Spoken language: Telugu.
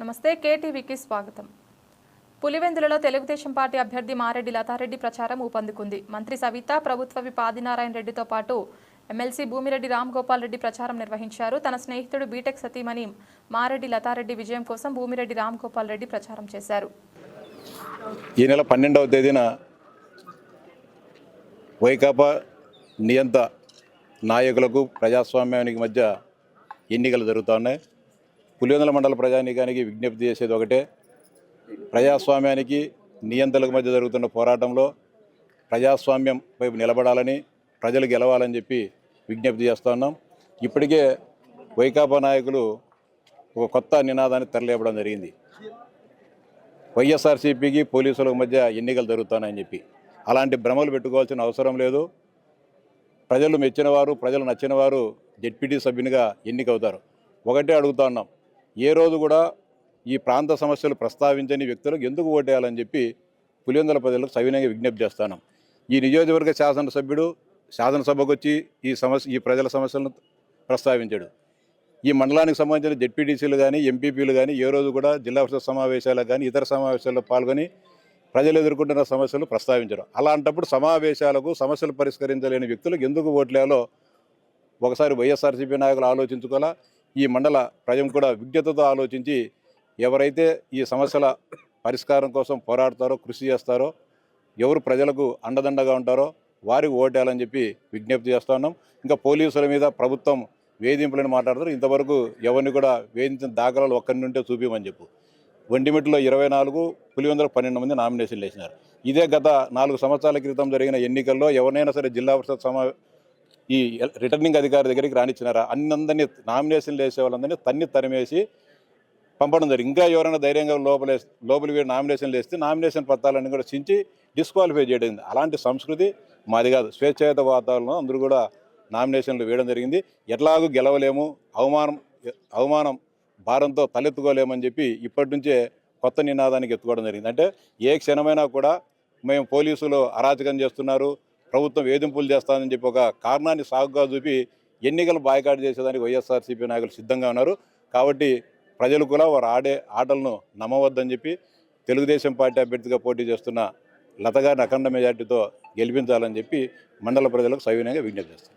నమస్తే కేటీవీకి స్వాగతం. పులివెందులలో తెలుగుదేశం పార్టీ అభ్యర్థి మారెడ్డి లతారెడ్డి ప్రచారం ఊపందుకుంది. మంత్రి సవిత ప్రభుత్వ విప్ ఆదినారాయణ రెడ్డితో పాటు ఎమ్మెల్సీ భూమిరెడ్డి రామ్ గోపాల్ రెడ్డి ప్రచారం నిర్వహించారు. తన స్నేహితుడు బీటెక్ సతీమణి మారెడ్డి లతారెడ్డి విజయం కోసం భూమిరెడ్డి రామ్ గోపాల్ రెడ్డి ప్రచారం చేశారు. ఈ నెల పన్నెండవ తేదీన వైకాపా నియంత నాయకులకు ప్రజాస్వామ్యానికి మధ్య ఎన్నికలు జరుగుతున్నాయి పులివెందుల మండల ప్రజానీకానికి విజ్ఞప్తి చేసేది ఒకటే. ప్రజాస్వామ్యానికి నియంతలకు మధ్య జరుగుతున్న పోరాటంలో ప్రజాస్వామ్యం వైపు నిలబడాలని ప్రజలు గెలవాలని చెప్పి విజ్ఞప్తి చేస్తున్నాం ఇప్పటికే వైకాపా నాయకులు ఒక కొత్త నినాదాన్ని తెరలేపడం జరిగింది. వైఎస్ఆర్సీపీకి పోలీసులకు మధ్య ఎన్నికలు జరుగుతున్నాయని చెప్పి. అలాంటి భ్రమలు పెట్టుకోవాల్సిన అవసరం లేదు. ప్రజలు మెచ్చినవారు ప్రజలు నచ్చినవారు జెడ్పీటీ సభ్యునిగా ఎన్నికవుతారు. ఒకటే అడుగుతా ఉన్నాం. ఏ రోజు కూడా ఈ ప్రాంత సమస్యలు ప్రస్తావించని వ్యక్తులకు ఎందుకు ఓటేయాలని చెప్పి పులివెందుల ప్రజలకు సవినయంగా విజ్ఞప్తి చేస్తాను. ఈ నియోజకవర్గ శాసనసభ్యుడు శాసనసభకు వచ్చి ఈ సమస్య ఈ ప్రజల సమస్యలను ప్రస్తావించాడు. ఈ మండలానికి సంబంధించిన జెడ్పీటీసీలు కానీ ఎంపీపీలు కానీ ఏ రోజు కూడా జిల్లా పరిషత్ సమావేశాలకు కానీ ఇతర సమావేశాల్లో పాల్గొని ప్రజలు ఎదుర్కొంటున్న సమస్యలు ప్రస్తావించరు. అలాంటప్పుడు సమావేశాలకు సమస్యలు పరిష్కరించలేని వ్యక్తులకు ఎందుకు ఓట్లేయాలో ఒకసారి వైఎస్ఆర్సీపీ నాయకులు ఆలోచించుకోవాలా? ఈ మండల ప్రజలు కూడా విజ్ఞతతో ఆలోచించి ఎవరైతే ఈ సమస్యల పరిష్కారం కోసం పోరాడతారో కృషి చేస్తారో ఎవరు ప్రజలకు అండదండగా ఉంటారో వారికి ఓటేయాలని చెప్పి విజ్ఞప్తి చేస్తున్నాం ఇంకా పోలీసుల మీద ప్రభుత్వం వేధింపులని మాట్లాడతారు ఇంతవరకు ఎవరిని కూడా వేధించిన దాఖలాలు ఒక్కరి నుండే చూపించమని చెప్పు. వండిమిట్లో ఇరవై నాలుగు పులివెందులకు పన్నెండు మంది నామినేషన్లు వేసినారు. ఇదే గత నాలుగు సంవత్సరాల క్రితం జరిగిన ఎన్నికల్లో ఎవరినైనా సరే జిల్లా పరిషత్ సమా ఈ రిటర్నింగ్ అధికారి దగ్గరికి రానిచ్చినారా? అన్నందరినీ నామినేషన్లు వేసే వాళ్ళందరినీ తన్ని తరిమేసి పంపడం జరిగింది. ఇంకా ఎవరైనా ధైర్యంగా లోపలే లోపలి వేడి నామినేషన్లు వేస్తే నామినేషన్ పత్రాలన్నీ కూడా చించి డిస్క్వాలిఫై చేయడం అలాంటి సంస్కృతి మాది కాదు. స్వేచ్ఛాయుత వాతావరణం అందరూ కూడా నామినేషన్లు వేయడం జరిగింది. ఎట్లాగూ గెలవలేము అవమానం అవమానం భారంతో తలెత్తుకోలేమని చెప్పి ఇప్పటి నుంచే కొత్త నినాదానికి ఎత్తుకోవడం జరిగింది. అంటే ఏ క్షణమైనా కూడా మేము పోలీసులు అరాచకం చేస్తున్నారు ప్రభుత్వం వేధింపులు చేస్తానని చెప్పి ఒక కారణాన్ని సాగుగా చూపి ఎన్నికలు బాయ్కాట్ చేసేదానికి వైఎస్ఆర్సీపీ నాయకులు సిద్ధంగా ఉన్నారు. కాబట్టి ప్రజలు కూడా వారు ఆడే ఆటలను నమ్మవద్దని చెప్పి తెలుగుదేశం పార్టీ అభ్యర్థిగా పోటీ చేస్తున్న లతగారిని అఖండ మెజార్టీతో గెలిపించాలని చెప్పి మండల ప్రజలకు సవినయంగా విజ్ఞప్తి చేస్తారు